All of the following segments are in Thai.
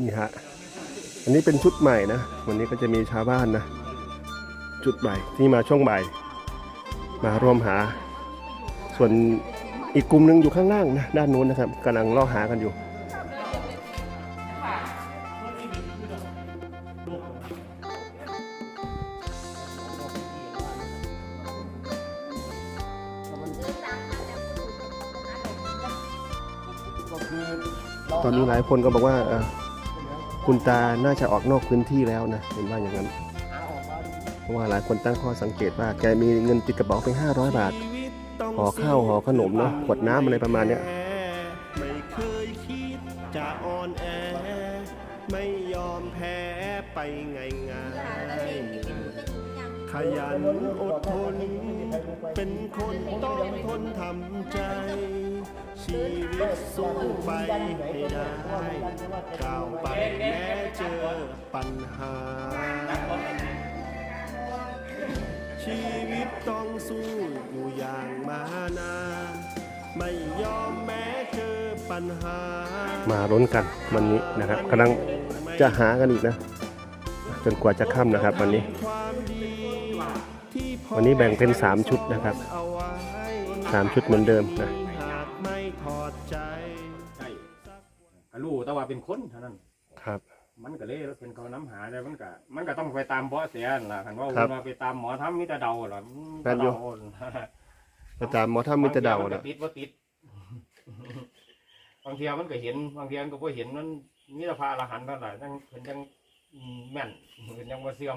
นี่ฮะ อันนี้เป็นชุดใหม่นะ วันนี้ก็จะมีชาวบ้านนะ ชุดใหม่ที่มาช่วงบ่าย มาร่วมหา ส่วนอีกกลุ่มหนึ่งอยู่ข้างล่างนะ ด้านนู้นนะครับกำลังล่อหากันอยู่ตอนนี้หลายคนก็บอกว่าอ คุณตาน่าจะออกนอกพื้นที่แล้วนะเห็นว่าอย่างนั้น เพราะว่าหลายคนตั้งข้อสังเกตว่าแกมีเงินติดกระเป๋าเป็น500 บาทห่อข้าวห่อขนมเนาะขวดน้ำอะไรประมาณเนี้ยไม่เคยคิดจะอ่อนแอไม่ยอมแพ้ไปง่ายง่ายๆ ขยันอดทน เป็นคนต้องทนทำใจ ชีวิตสู้ไปให้ได้ก้าวไปแม้เจอปัญหา ชีวิตต้องสู้อยู่อย่างมานาไม่ยอมแม้เจอปัญหา มาล้นกันวันนี้นะครับกำลังจะหากันอีกนะ จนกว่าจะค่ำนะครับวันนี้ วามดีที่พ่อวันนี้แบ่งเป็น 3 ชุดนะครับเอาไว้3ชุดเหมือนเดิมนะหากไม่ถอดใจใช่ก็รู้แต่ว่าเป็นคนเท่านั้น ครับ มันก็เลยเป็นเขาน้ำหาแต่มันก็มันก็ต้องไปตามเบาะเสียนั่นล่ะคันว่าครับว่าไปตามหมอทำมิตรเดาหรอแม่นอยู่แต่ตามหมอถ้ามิตรเดาบงทีมันนะก็ติดว่าติดบางทีมันก็เห็นบางทีมันก็บ่เห็นมันมีแต่พระอรหันต์เท่านั้นยังเพิ่นยังแม่นเพิ่นยังบ่เสื่อม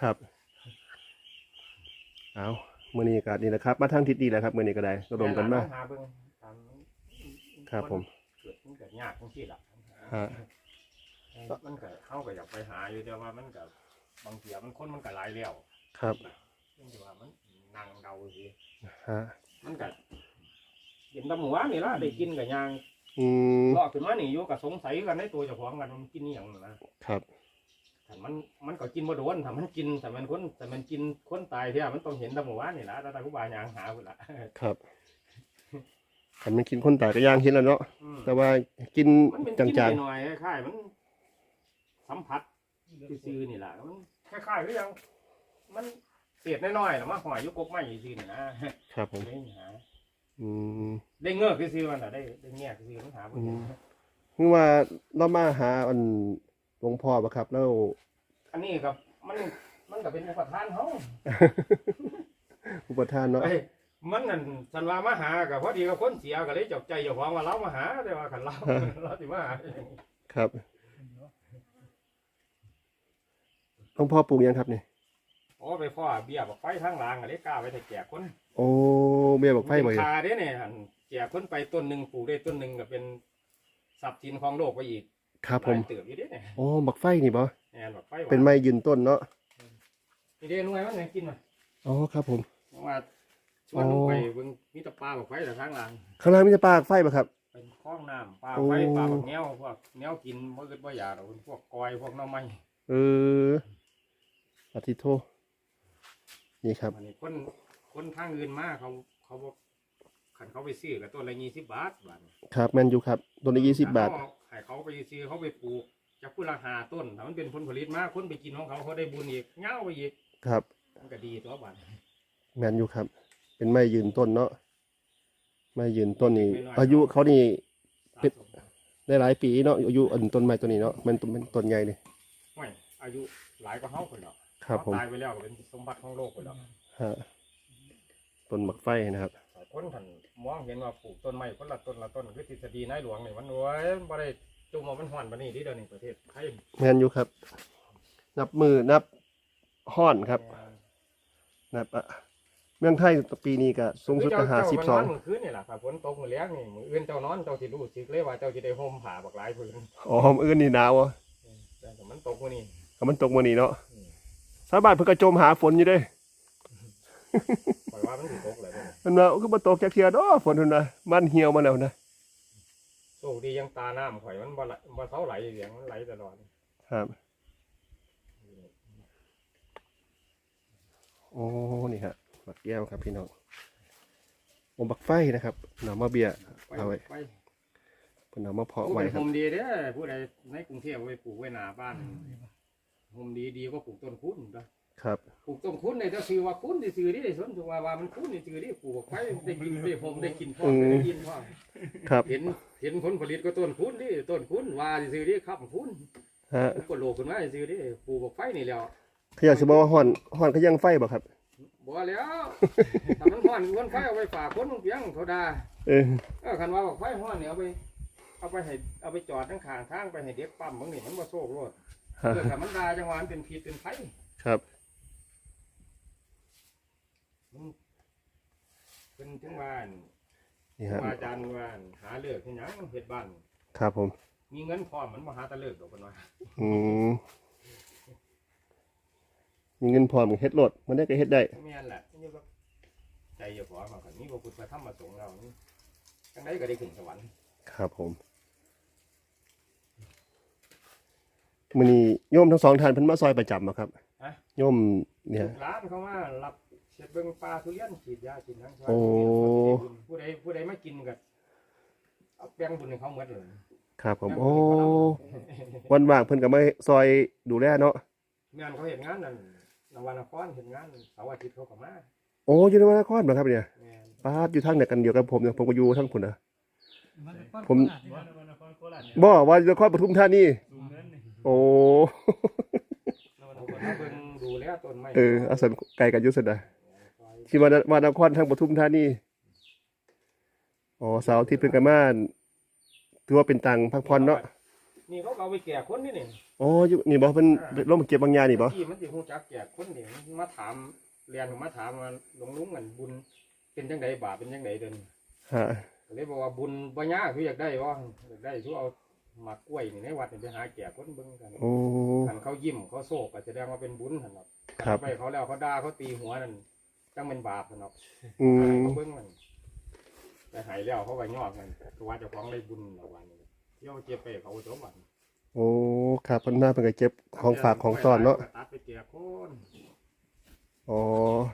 ครับ เอามื่อนี้ก็นี่นะครับ มาทางทิศดีแหล้วครับมื่อนี้ก็ได้ระดมกันมาหาเบิ่งตามครับผมเกิดมันเกิดยากจังซี่ล่ะฮะมันก็เข้าก็อยากไปหาอยู่แต่ว่ามันก็บางเทีมันคนมันก็หลายแล้วครับซึ่งที่ว่ามันนั่งเดาสิฮะมันก็เห็นตำหมูนี่ละได้กินกับยางอืมเลาะขึ้นมานี่อยู่กับสงสัยกันในตัวเจ้าของกันมันกินอหย่างนะครับ แต่มันมันก็กินบ่โดนถ้ามันกินแต่มันคนแต่มันกินคนตายเที่ยมันต้องเห็นตำหมูนี่ละแต่ตาคุบายางหาพุ่นละครับขันมันกินคนตายก็ย่างคิดแล้วเนาะอืมแต่ว่ากินมันเป็นจกินางหน่อยๆคล้ายๆมัน สัมผัสซื่อๆนี่แหละมันคล้ายๆคือยัง มันเศษน้อยๆหรอมาหอยอยุกกไม้ซื่อๆนี่นะครับผม ได้หาอืม ได้เงือกซื่อๆมันน่ะได้ได้เงี้ยซื่อๆมันหาบ่อืเห็นมคือว่าเรามาหาอัน หลวงพ่อปะครับ แล้ว อันนี้กับ มันมันก็เป็นอุปทานเขาอุปทานเนาะเอ้ยมันนั่นสันว่ามาหากับพอดีกับคนเสียก็เลยจบใจอยู่ของว่าเรามาหาแต่ว่าขันเราเราสิมาหาครับหลวงพ่อปลูกยังครับนี่โอ้ไปพ่อเบี้ยบอกไฟทางหลางก็เลยกล้าไปแต่แจกคนโอ้เบียบอกไฟบ่เป็นอยู่คาเด้เนี่ยหั่นแจกคนไปต้นหนึ่งปลูกได้ต้นหนึ่งก็เป็นทรัพย์สินของโลกไปอีก ครับผมหลายเติบอยู่เด้เนี่ยโอ้บักไฟนี่บ่แอนบอกไฟว่าเป็นไม้ยืนต้นเนาะนี่เด้นุ่งไงมันไงกินมาอ๋อครับผมว่าชวนลงไปโอ้เบิ่งมีแตะปลาบอกไฟแต่ทางหลางข้างล่างมีแต่ปลาไฟปะครับ เป็นคลองน้ำปลาโอ้ไฟปลาบักแนวพวกแนวกินบ่เกิดบ่อยากหรอกพวกกอยพวกหน้อไม้เออปฏิโทนี่ครับ อันนี้คนคนทางอื่นมาเขาเขาบอกขันเขาไปซื้อกับต้นละยี่สิบบาทบาทครับแมนยูครับตัวละยี่สิบบาทให้เขา ไปซื้อเขาไปปลูกจากพุละหาต้นถ้ามันเป็นผลผลิตมากคนไปกินของเขาเขาได้บุญอีกเงาไปอีกครับมันก็ดีตัวบาทแมนยูครับ เป็นไม้ยืนต้นเนาะไม้ยืนต้นนี่อายุเขานี่เป็ดได้หลายปีเนาะอายุอันต้นไม้ตัวนี้เนาะมันต้นเป็นต้นใหญ่เลยไม่อายุหลายกว่าเขาคนแล้วครับผมเขาตายไปแล้วก็เป็นสมบัติของโลกคนแล้วฮะต้นหมักไฟนะครับแต่คนท่านมองเห็นว่าปลูกต้นไม้คนละต้นละต้นคือทฤษฎีนายหลวงนี่มันโอ้ยบ่ได้ จุ่มเอามันห่อนปานนี้ที่เดียวนี้ประเทศไทยแมนยูครับ นับมือนับห้อนครับนับอะเมืองไทยปีนี้ก็สูงสุดก็หาสิบสองเจ้าเจ้ามันนอนมื้อคืนนี่แหละครับฝนตกมื้อแล้งนี่มื้ออื่นเจ้านอนเจ้าสิรู้สึกเลยว่าเจ้าสิได้ห่มผ้าบักหลายผืนอ๋อมื้ออื่นนี่หนาวอะแต่มันตกมื้อนี้ก็มันตกมื้อนี้เนาะอืมชาวบ้านเพิ่นก็จมหาฝนอยู่เด้ปล่อยว่ามันสิตกเลยเด้อมันว่าก็บ่ตกจักเทื่อดอกฝนพุ่นน่ะมันเหี่ยวมาแล้วนะ โชคดียังตาน้ำข่อยมันบ่ไหลบ่เซาไหลเสียงมันไหลตลอดครับ โอ้นี่ฮะบักแก้วครับพี่น้องโอ้บักไฟนะครับหน่อมะเบียเอาไว้ไปเพิ่นเอามาเพาะผู้ไว้เป็นครัโฮบมดีเด้อผู้ใดในกรุงเทพเอาไปปลูกไว้หน้าบ้านโฮมดีดีกว่าปลูกต้นคุ้นนะครับป ลูกต้นคุ้นเนี่ยจะซื้อว่าคุ้นที่ซื้อที่สนถึงว่าว่ามันคุ้นที่ซื้อที่ปลูกไว้ได้กินได้โฮมได้กินพ่อได้กินพ่อครับเห็นเห็นผลผลิตก็ต้นคุ้นที่ต้นคุ้นว่าที่ซื้อที่ครับคุ้นฮะก็โลกขึ้นมาที่ซื้อที่ปลูกบอกไฟนี่แล้วเขาอยากสิบอกว่าฮ้อนฮ้อนเขายังไฟบ่ครับบ่แล้วถ้ามันฮ้อนมันไฟเอาไปฝากคนเพียงเขาด่าเออเออคันว่าบอกไฟฮ้อนเนี่ยเอาไปเอาไปให้เอาไปจอดทั้งข้างทางไปให้เด็กปั๊มบางนี่มันบ่โซกโลดฮะเกิดถ้ามันด่าจังหวะมันเป็นพิษเป็นไฟครับ มันเป็นถึงบ้านนี่ครับอาจารย์ว่าหาเลิกที่หยังเฮ็ดบ้าน ครับผม มีเงินพร้อมมันบ่หาแตะเลิกดอกเพิ่นว่าอืมมีเงินพร้อมก็เฮ็ดโลดมันได้ก็เฮ็ดได้ แม่นแหละมันอยู่กับใจเจ้าของมาคันนี้บ่พุทธธรรมประสงค์เรานี่จังไดก็ได้ขึ้นสวรรค์ครับผมมื้อนี้โยมทั้งสองท่านเพิ่นมาซอยประจำบ่ครับฮะโยมเนี่ยร้านเขามารับ เช็ดเบิ่งปลาทุเรียนฉีดยาฉีดหยังโอ้ ผู้ใดผู้ใดมากินก็เอาแป้งบุญให้เขาหมดเลยครับผมโอ้วันว่างเพิ่นก็มาซอยดูแลเนาะแม่นเขาเห็นงานนั่นนวันนครเห็นงานเสาร์อาทิตย์เขาก็มาโอ้อยู่ในวันนครบ่ครับเนี่ยแม่นป้าดอยู่ทางไหนกันเดียวกับผมเนี่ยผมก็อยู่ทางพุ่นน่ะผม บ่บ่ว่าอยู่นครปทุมธานีสูงเงินนี่โอ้เขาก็มาเบิ่งดูแลต้นไม้เอออาศัยไกลกันอยู่ซั่นน่ะ ที่ว่านว่านครทางปทุมธานีอ๋อเสาร์อาทิตย์เพิ่นก็มาถือว่าเป็นตังพักผ่อนเนาะนี่เขาก็เอาไปแก่คนนี่นี่อ๋ออยู่นี่บ่เพิ่นลงมาเก็บบางยานี่บ่ที่มันสิฮู้จักแก่คนนี่มันมาถามเรียนมาถามว่าหลวงลุงกันบุญเป็นจังไดบาปเป็นจังไดเดินฮะก็เลยบอกว่าบุญบ่ยากคืออยากได้บ่อยากได้คือเอาหมากกล้วยนี่ในวัดนี่ไปหาแก่คนเบิ่งกันโอ้คันเขายิ้มเขาโศกก็แสดงว่าเป็นบุญหั่นเนาะครับไปเขาแล้วเขาด่าเขาตีหัวนั่น จังเป็นบาปหั่นเนาะอืมเขาเบิ่งมันไปหายแล้วเขาก็ยอดมันก็ว่าเจ้าของได้บุญละวันนี้เที่ยวเจ็บไปเขาจบวันโอ้ครับเพิ่นมาเพิ่นก็เก็บของฝากของต้อนเนาะตัดไปแก่คนอ๋อ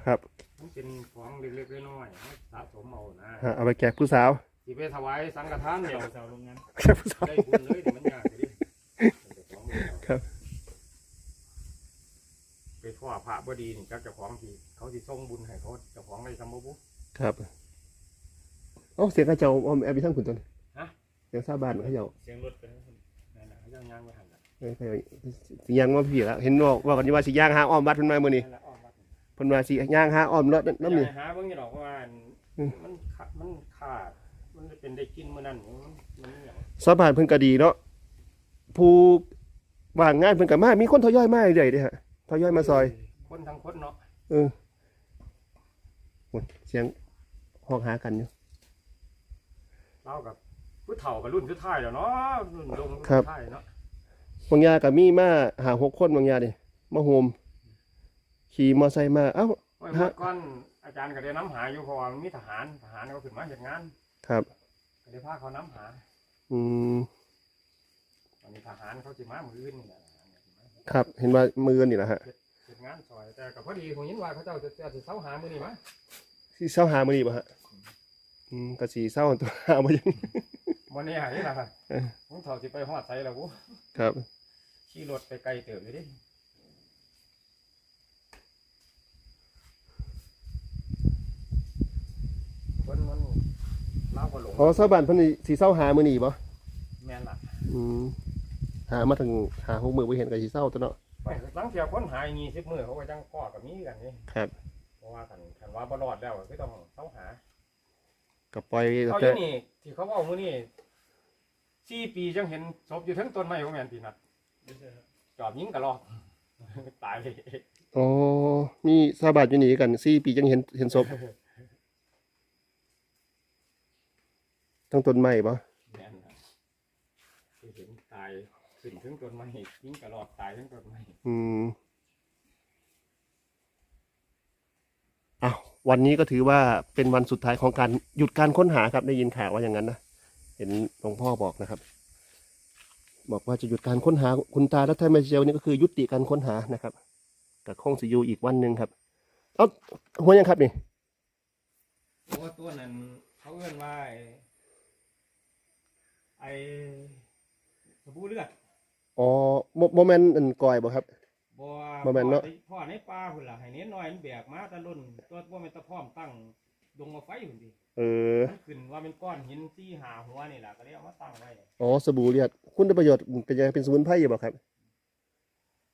ครับมันเป็นของเล็กๆน้อยๆให้สะสมเอานะฮะเอาไปแจกผู้สาวสิไปถวายสังฆทานเดียวสาวโรงงานแจกผู้สาวได้บุญเลยเดี๋ยวมันยากเลยดิ ครับ ไป พ่อพระบดีนี่จักเจ้าของที่เขาสิส่งบุญให้เขาเจ้าของได้สมบูรณ์ ครับเอ้าเสียงกระเจ้าอ้อมแอบไปทางคุณต้นฮะ เสียงซาบ้านเขาเจ้าเสียงรถไปนั่นแหละเขาจะย่างไปหันน่ะเอ้ยเขาเจ้าสิย่างมาพี่แล้วเห็นบอกว่ากันอยู่ว่าสิย่างหาอ้อมวัดเพิ่นมามื้อนี้นั่นแหละอ้อมวัดเพิ่นว่าสิย่างหาอ้อมรถน้ำนี่หาเบิ่งอยู่ดอกว่าอืม มันขาดมันขาด มันเป็นได้กินมื้อนั้นมันมันอย่างซาบ้านเพิ่นก็ดีเนาะผู้ว่างงานเพิ่นก็มามีคนทยอยมาเรื่อยๆเด้ฮะ ทยอยมาซอย คนทั้งคนเนาะเออโอ้ยเสียงห้องหากันอยู่เรากับผู้เฒ่ากับรุ่นสุดท้ายแล้วเนาะรุ่นลงรุ่นครับ สุดท้ายเนาะบางยาก็มีมาหาหกคนบางยาดิมาโฮมขี่มอไซค์มา เอ้าโอ้ยฮะเมื่อก่อนอาจารย์ก็ได้น้ำหาอยู่เพราะว่ามีทหารทหารเขาขึ้นมาเฮ็ดงานครับ ก็ได้พาเขาน้ำหาอืม ตอนนี้ทหารเขาสิมามื้ออื่นนี่แหละ ครับ เห็นว่ามือนี่แหละฮะเฮ็ดงานซอย แต่ก็พอดีผมยินว่าเขาเจ้าจะจะสิเซาหามื้อนี้มาสีเศร้าหามือนี่ป่ะฮะอืมกะสีเศร้าตัวหามายังบ่แน่นี่ล่ะครับเออผมเฒ่าสิไปฮอดไสแล้วกูครับ ขี่รถไปไกลเติบเลยดิคนมันเล่าก็หลงอ๋อเศร้าบ้านเพิ่นนี่สีเศร้าหามือนี่ป่ะแม่นล่ะ อืม หามาถึงหาหกมือไปเห็นกะสีเศร้าตัวเนาะไปหลังเที่ยวคนหายยี่สิบมือเขาก็จังพ่อกับมีกันนี่ครับ เพราะว่าคันคันว่าบ่รอดแล้วก็ต้องเขาหากับปล่อยเขาอแต่ยู่นี่ที่เขาบอกมื้อนี้สี่ปีจังเห็นศพอยู่ทั้งต้นไม้ของแม่นปีนัดจอบยิงกระลอก ตายเลยอ๋อมีเศร้าบ้านอยู่นี่กันสี่ปีจังเห็นเห็นศพทั้งต้นไม้ป่ะแม่นล่ะคือเห็นตาย ขึ้นถึงต้นไม้ยิงกระลอกตายทั้งต้นไม้อืมอ้าววันนี้ก็ถือว่าเป็นวันสุดท้ายของการหยุดการค้นหาครับ ได้ยินข่าวว่าอย่างนั้นนะเห็นหลวงพ่อบอกนะครับ บอกว่าจะหยุดการค้นหาคุณตาและท่านมาเชียวนี่ก็คือยุติการค้นหานะครับแต่คงสิอยูอีกวันหนึ่งครับเอ้าหัวยังครับนี่เพราะว่าตัวนั้นเขาเอื้อนว่าไอ้ไออ้สบู่เลือด อ๋อโมโมเมนต์อันกอยบ่ครับ บ่บ่แม่นเนาะ พ่อในป่าพุ่นล่ะให้เน้นน้อยมันแบกมาแตะลุ่นตัวบ่แม่นตะพร้อมตั้งดงมาไฟพุ่นดิเออมันขึ้นว่าเป็นก้อนหินซี่หาหัวนี่ล่ะก็เลยเอามาตั้งไว้อ๋อสบู่เลือดคุณได้ประโยชน์เป็นยังไงเป็นสมุนไพรอยู่บ่ครับ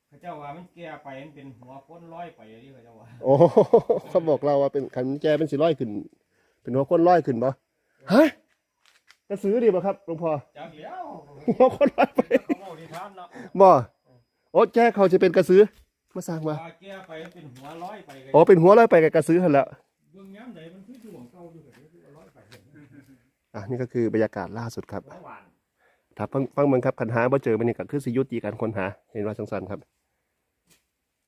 เขาเจ้าว่ามันแก่ไปมันเป็นหัวพ้นร้อยไปที่เขาเจ้าว่าโอ้เขาบอกเราว่าเป็นขันแจเป็นสีร้อยขึ้น เป็นหัวคนร้อยขึ้นบ่ฮะกระสือดีบ่ครับหลวงพ่อจากแล้วหัวคนร้อยไป เขาบอกที่ทานเนาะบ่โอ้แจ้เขาจะเป็นกระสือมาสร้างมาว่าแก่ไปมันเป็นหัวร้อยไปก็อ๋อเป็นหัวร้อยไปกับกระสือหันแหล้วเบื้องย้ำใดมันคือดวงเก่าอยู่กับที่ร้อยไปอะนี่ก็คือบรรยากาศล่าสุดครับหัวหวานถ้าฟังฟังเมืองครับคันหาบ่เจอมันนี่ก็คือสิยุติการค้นหาเห็นว่าจังซั่นครับ